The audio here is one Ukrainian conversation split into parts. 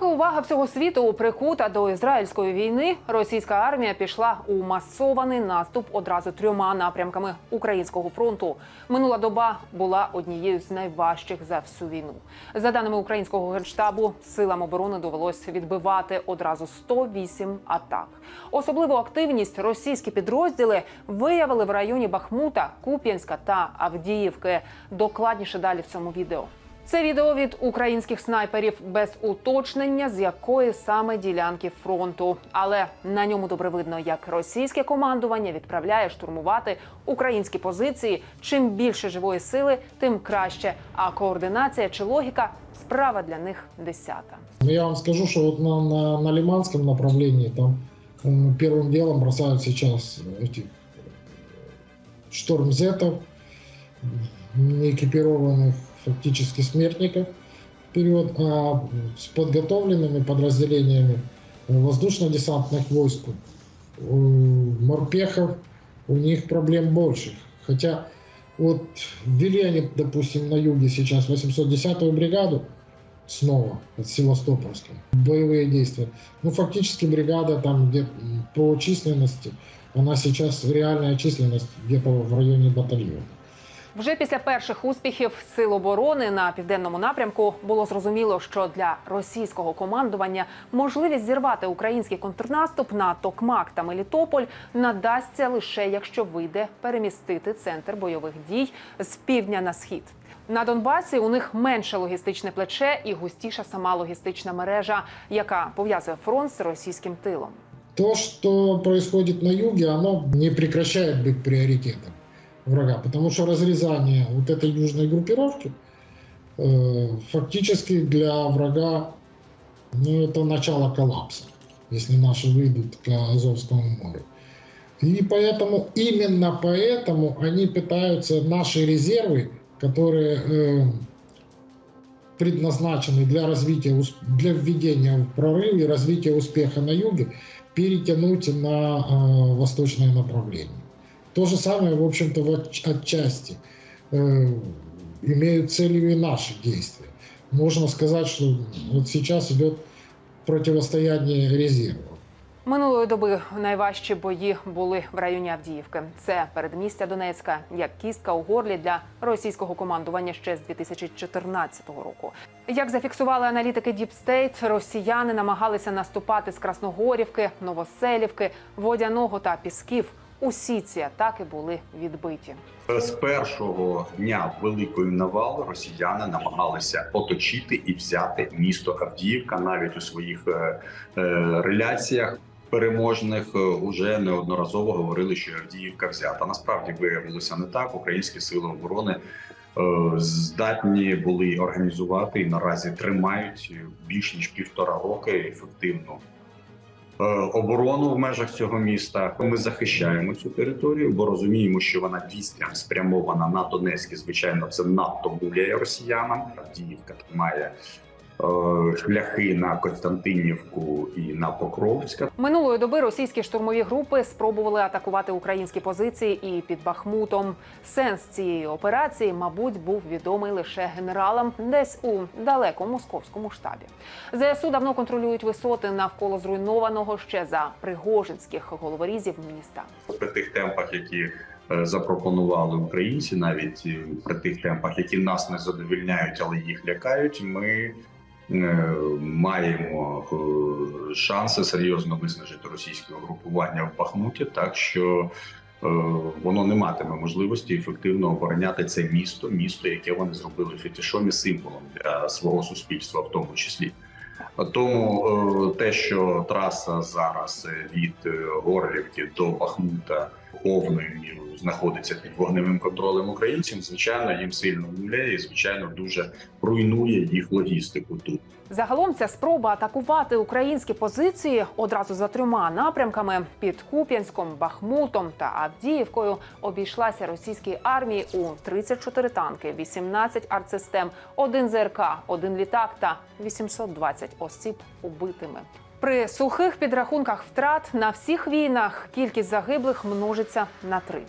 Поки увага всього світу прикута до ізраїльської війни, російська армія пішла у масований наступ одразу трьома напрямками українського фронту. Минула доба була однією з найважчих за всю війну. За даними українського генштабу, силам оборони довелось відбивати одразу 108 атак. Особливу активність російські підрозділи виявили в районі Бахмута, Куп'янська та Авдіївки. Докладніше далі в цьому відео. Це відео від українських снайперів без уточнення, з якої саме ділянки фронту. Але на ньому добре видно, як російське командування відправляє штурмувати українські позиції. Чим більше живої сили, тим краще. А координація чи логіка справа для них десята. Ну, я вам скажу, что вот на, на, на Лиманском направлении там м, первым делом бросают сейчас эти штормзетов, экипированных фактически смертников вперед, а с подготовленными подразделениями воздушно-десантных войск, э, морпехов, у них проблем больше. Хотя вот ввели они, допустим, на юге сейчас 810-ю бригаду, снова от Севастопольска. Боевые действия. Ну, фактически бригада там где по численности, она сейчас реальная численность где-то в районе батальона. Вже після перших успіхів сил оборони на південному напрямку було зрозуміло, що для російського командування можливість зірвати український контрнаступ на Токмак та Мелітополь надасться лише якщо вийде перемістити центр бойових дій з півдня на схід. На Донбасі у них менше логістичне плече і густіша сама логістична мережа, яка пов'язує фронт з російським тилом. То, что происходит на юге, оно не прекращает быть приоритетом врага, потому что разрезание вот этой южной группировки э, фактически для врага ну, это начало коллапса, если наши выйдут к Азовскому морю. И поэтому, именно поэтому они пытаются наши резервы, которые э, предназначены для развития, для введения в прорыв и развития успеха на юге, перетянуть на э, восточное направление. То же самое, в общем-то, в отч- отчасти э, имеют целью и наши действия. Можно сказать, что вот сейчас идет противостояние резервов. Минулої доби найважчі бої були в районі Авдіївки. Це передмістя Донецька, як кістка у горлі для російського командування ще з 2014 року. Як зафіксували аналітики State, росіяни намагалися наступати з Красногорівки, Новоселівки, Водяного та Пісків. Усі ці атаки були відбиті. З першого дня великої навали росіяни намагалися оточити і взяти місто Авдіївка навіть у своїх е, е, реляціях. Переможних е, уже неодноразово говорили, що Авдіївка взята. Насправді виявилося не так. Українські сили оборони е, здатні були організувати і наразі тримають більш ніж півтора роки ефективну оборону в межах цього міста. Ми захищаємо цю територію, бо розуміємо, що вона дійсно спрямована на Донецьк. Звичайно, це надто гуляє росіянам. Авдіївка має е, шляхи на Константинівку і на Покровська. Минулої доби російські штурмові групи спробували атакувати українські позиції і під Бахмутом. Сенс цієї операції, мабуть, був відомий лише генералам десь у далекому московському штабі. ЗСУ давно контролюють висоти навколо зруйнованого ще за пригожинських головорізів міста. при тих темпах, які е, запропонували українці, навіть е, при тих темпах, які нас не задовільняють, але їх лякають. Ми е, маємо е, шанси серйозно виснажити російське угрупування в Бахмуті, так що е, воно не матиме можливості ефективно обороняти це місто, місто, яке вони зробили фетишом і символом для свого суспільства, в тому числі. Тому е, те, що траса зараз е, від е, Горлівки до Бахмута повною мірою знаходиться під вогневим контролем українців, звичайно, їм сильно гуляє і звичайно дуже руйнує їх логістику тут. Загалом ця спроба атакувати українські позиції одразу за трьома напрямками під Куп'янськом, Бахмутом та Авдіївкою обійшлася російській армії у 34 танки, 18 артсистем, один ЗРК, один літак та 820 осіб убитими. При сухих підрахунках втрат на всіх війнах кількість загиблих множиться на три.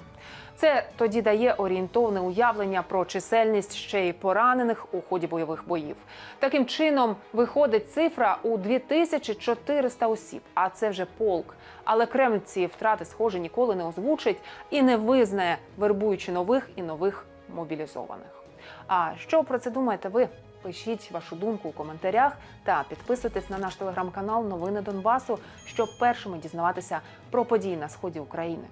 Це тоді дає орієнтовне уявлення про чисельність ще й поранених у ході бойових боїв. Таким чином виходить цифра у 2400 осіб, а це вже полк. Але Кремль ці втрати, схоже, ніколи не озвучить і не визнає, вербуючи нових і нових мобілізованих. А що про це думаєте ви? Пишіть вашу думку у коментарях та підписуйтесь на наш телеграм-канал Новини Донбасу, щоб першими дізнаватися про події на сході України.